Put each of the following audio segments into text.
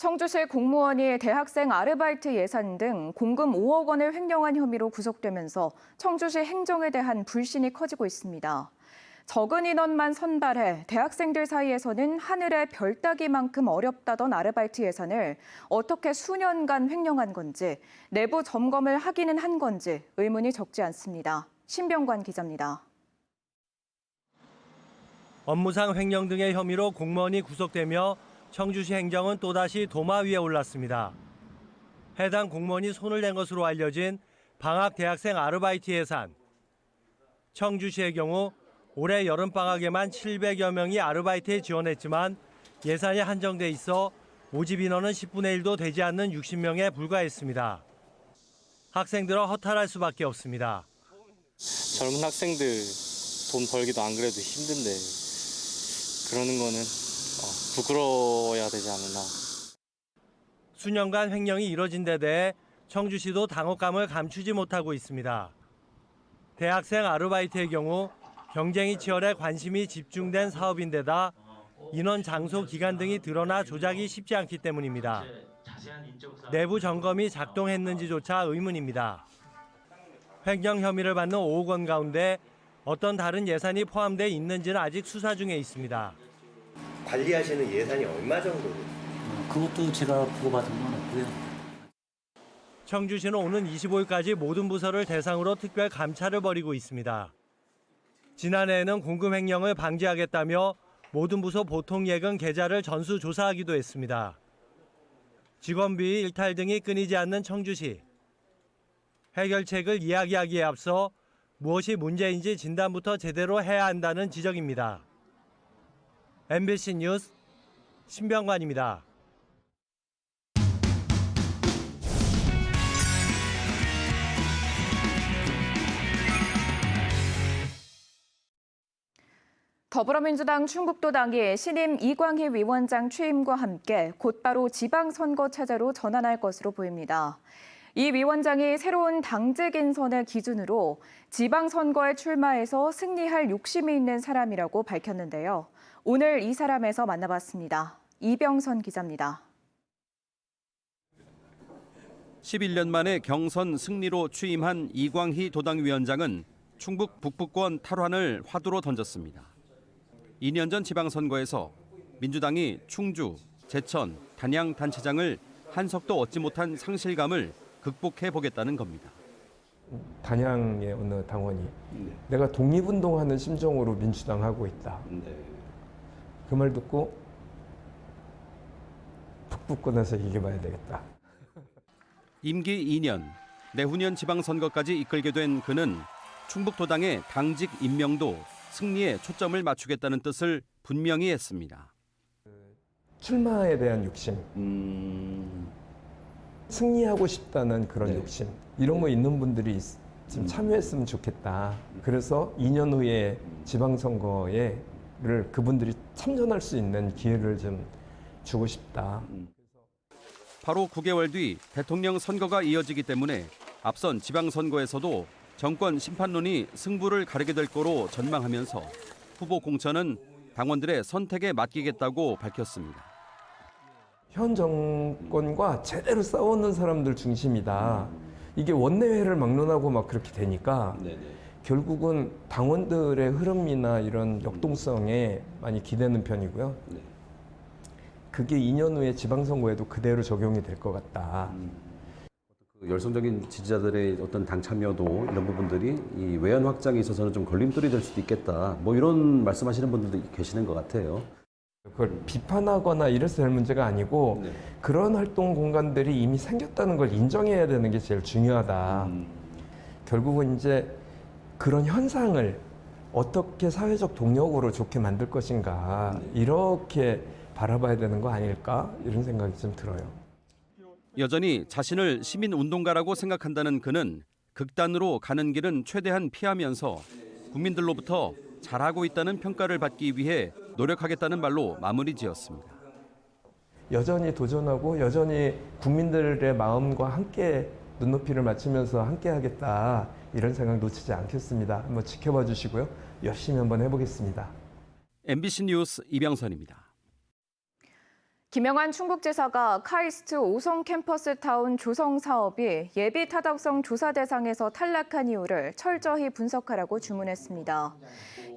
청주시 공무원이 대학생 아르바이트 예산 등 공금 5억 원을 횡령한 혐의로 구속되면서 청주시 행정에 대한 불신이 커지고 있습니다. 적은 인원만 선발해 대학생들 사이에서는 하늘의 별 따기만큼 어렵다던 아르바이트 예산을 어떻게 수년간 횡령한 건지 내부 점검을 하기는 한 건지 의문이 적지 않습니다. 신병관 기자입니다. 업무상 횡령 등의 혐의로 공무원이 구속되며 청주시 행정은 또다시 도마 위에 올랐습니다. 해당 공무원이 손을 댄 것으로 알려진 방학 대학생 아르바이트 예산. 청주시의 경우 올해 여름방학에만 700여 명이 아르바이트에 지원했지만 예산이 한정돼 있어 모집 인원은 10분의 1도 되지 않는 60명에 불과했습니다. 학생들은 허탈할 수밖에 없습니다. 젊은 학생들 돈 벌기도 안 그래도 힘든데 그러는 거는 어, 부끄러워야 되지 않나. 수년간 횡령이 이뤄진 데 대해 청주시도 당혹감을 감추지 못하고 있습니다. 대학생 아르바이트의 경우 경쟁이 치열해 관심이 집중된 사업인데다 인원, 장소, 기간 등이 드러나 조작이 쉽지 않기 때문입니다. 내부 점검이 작동했는지조차 의문입니다. 횡령 혐의를 받는 5억 원 가운데 어떤 다른 예산이 포함돼 있는지는 아직 수사 중에 있습니다. 관리하시는 예산이 얼마 정도? 어, 그것도 제가 보고받은 건 없고요. 청주시는 오는 25일까지 모든 부서를 대상으로 특별 감찰을 벌이고 있습니다. 지난해에는 공금 횡령을 방지하겠다며 모든 부서 보통 예금 계좌를 전수 조사하기도 했습니다. 직원비 일탈 등이 끊이지 않는 청주시. 해결책을 이야기하기에 앞서 무엇이 문제인지 진단부터 제대로 해야 한다는 지적입니다. MBC 뉴스 신병관입니다. 더불어민주당 충북도당이 신임 이광희 위원장 취임과 함께 곧바로 지방선거 체제로 전환할 것으로 보입니다. 이 위원장이 새로운 당직 인선의 기준으로 지방선거에 출마해서 승리할 욕심이 있는 사람이라고 밝혔는데요. 오늘 이 사람에서 만나봤습니다. 이병선 기자입니다. 11년 만에 경선 승리로 취임한 이광희 도당위원장은 충북 북부권 탈환을 화두로 던졌습니다. 2년 전 지방선거에서 민주당이 충주, 제천, 단양 단체장을 한 석도 얻지 못한 상실감을 극복해 보겠다는 겁니다. 단양의 어느 당원이 내가 독립운동하는 심정으로 민주당 하고 있다. 그말 듣고 북부권에서 이겨봐야 되겠다. 임기 2년, 내후년 지방선거까지 이끌게 된 그는 충북도당의 당직 임명도 승리에 초점을 맞추겠다는 뜻을 분명히 했습니다. 출마에 대한 욕심, 승리하고 싶다는 그런 욕심 이런 거 있는 분들이 있- 좀 참여했으면 좋겠다. 그래서 2년 후에 지방선거에를 그분들이 참전할 수 있는 기회를 좀 주고 싶다. 바로 9개월 뒤 대통령 선거가 이어지기 때문에 앞선 지방선거에서도 정권 심판론이 승부를 가르게 될 거로 전망하면서 후보 공천은 당원들의 선택에 맡기겠다고 밝혔습니다. 현 정권과 제대로 싸우는 사람들 중심이다. 이게 원내회를 막론하고 막 그렇게 되니까 결국은 당원들의 흐름이나 이런 역동성에 많이 기대는 편이고요. 그게 2년 후에 지방선거에도 그대로 적용이 될 것 같다. 그 열성적인 지지자들의 어떤 당 참여도 이런 부분들이 이 외연 확장에 있어서는 좀 걸림돌이 될 수도 있겠다. 뭐 이런 말씀하시는 분들도 계시는 것 같아요. 그걸 비판하거나 이래서 될 문제가 아니고 그런 활동 공간들이 이미 생겼다는 걸 인정해야 되는 게 제일 중요하다. 결국은 이제 그런 현상을 어떻게 사회적 동력으로 좋게 만들 것인가 이렇게 바라봐야 되는 거 아닐까 이런 생각이 좀 들어요. 여전히 자신을 시민 운동가라고 생각한다는 그는 극단으로 가는 길은 최대한 피하면서 국민들로부터 잘하고 있다는 평가를 받기 위해 노력하겠다는 말로 마무리 지었습니다. 여전히 도전하고 여전히 국민들의 마음과 함께 눈높이를 맞추면서 함께 하겠다 이런 생각 놓치지 않겠습니다. 한번 지켜봐 주시고요. 열심히 한번 해보겠습니다. MBC 뉴스 이병선입니다. 김영환 충북지사가 카이스트 오송 캠퍼스 타운 조성 사업이 예비 타당성 조사 대상에서 탈락한 이유를 철저히 분석하라고 주문했습니다.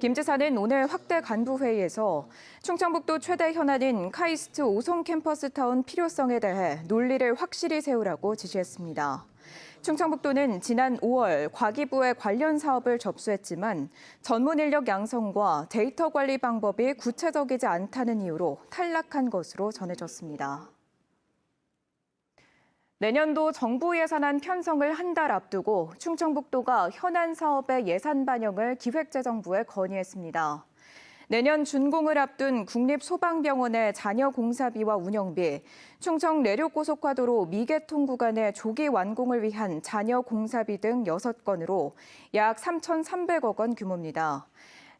김 지사는 오늘 확대 간부 회의에서 충청북도 최대 현안인 카이스트 오송 캠퍼스 타운 필요성에 대해 논리를 확실히 세우라고 지시했습니다. 충청북도는 지난 5월 과기부에 관련 사업을 접수했지만 전문 인력 양성과 데이터 관리 방법이 구체적이지 않다는 이유로 탈락한 것으로 전해졌습니다. 내년도 정부 예산안 편성을 한 달 앞두고 충청북도가 현안 사업의 예산 반영을 기획재정부에 건의했습니다. 내년 준공을 앞둔 국립소방병원의 잔여 공사비와 운영비, 충청 내륙고속화도로 미개통 구간의 조기 완공을 위한 잔여 공사비 등 6건으로 약 3,300억 원 규모입니다.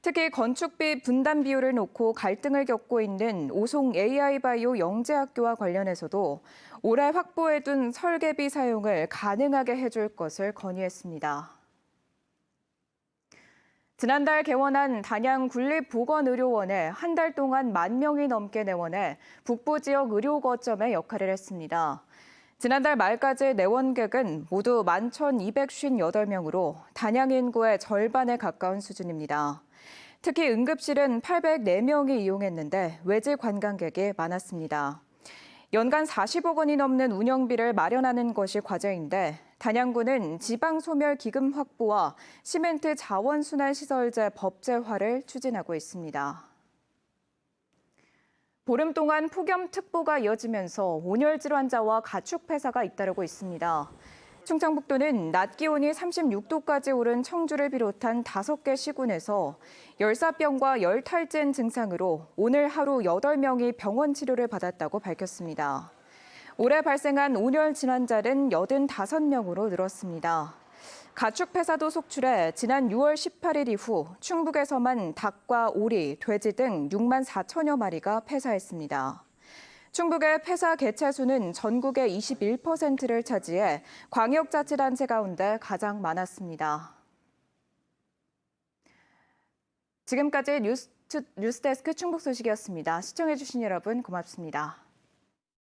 특히 건축비 분담 비율을 놓고 갈등을 겪고 있는 오송 AI바이오 영재학교와 관련해서도 올해 확보해둔 설계비 사용을 가능하게 해줄 것을 건의했습니다. 지난달 개원한 단양 군립보건의료원에 한 달 동안 만 명이 넘게 내원해 북부 지역 의료 거점의 역할을 했습니다. 지난달 말까지 내원객은 모두 11,258명으로 단양 인구의 절반에 가까운 수준입니다. 특히 응급실은 804명이 이용했는데 외지 관광객이 많았습니다. 연간 40억 원이 넘는 운영비를 마련하는 것이 과제인데 단양구는 지방 소멸 기금 확보와 시멘트 자원 순환 시설재 법제화를 추진하고 있습니다. 보름 동안 폭염특보가 이어지면서 온열 질환자와 가축 폐사가 잇따르고 있습니다. 충청북도는 낮 기온이 36도까지 오른 청주를 비롯한 5개 시군에서 열사병과 열탈진 증상으로 오늘 하루 8명이 병원 치료를 받았다고 밝혔습니다. 올해 발생한 온열 질환자는 85명으로 늘었습니다. 가축 폐사도 속출해 지난 6월 18일 이후 충북에서만 닭과 오리, 돼지 등 6만 4천여 마리가 폐사했습니다. 충북의 폐사 개체 수는 전국의 21%를 차지해 광역자치단체 가운데 가장 많았습니다. 지금까지 뉴스, 뉴스데스크 충북 소식이었습니다. 시청해주신 여러분 고맙습니다.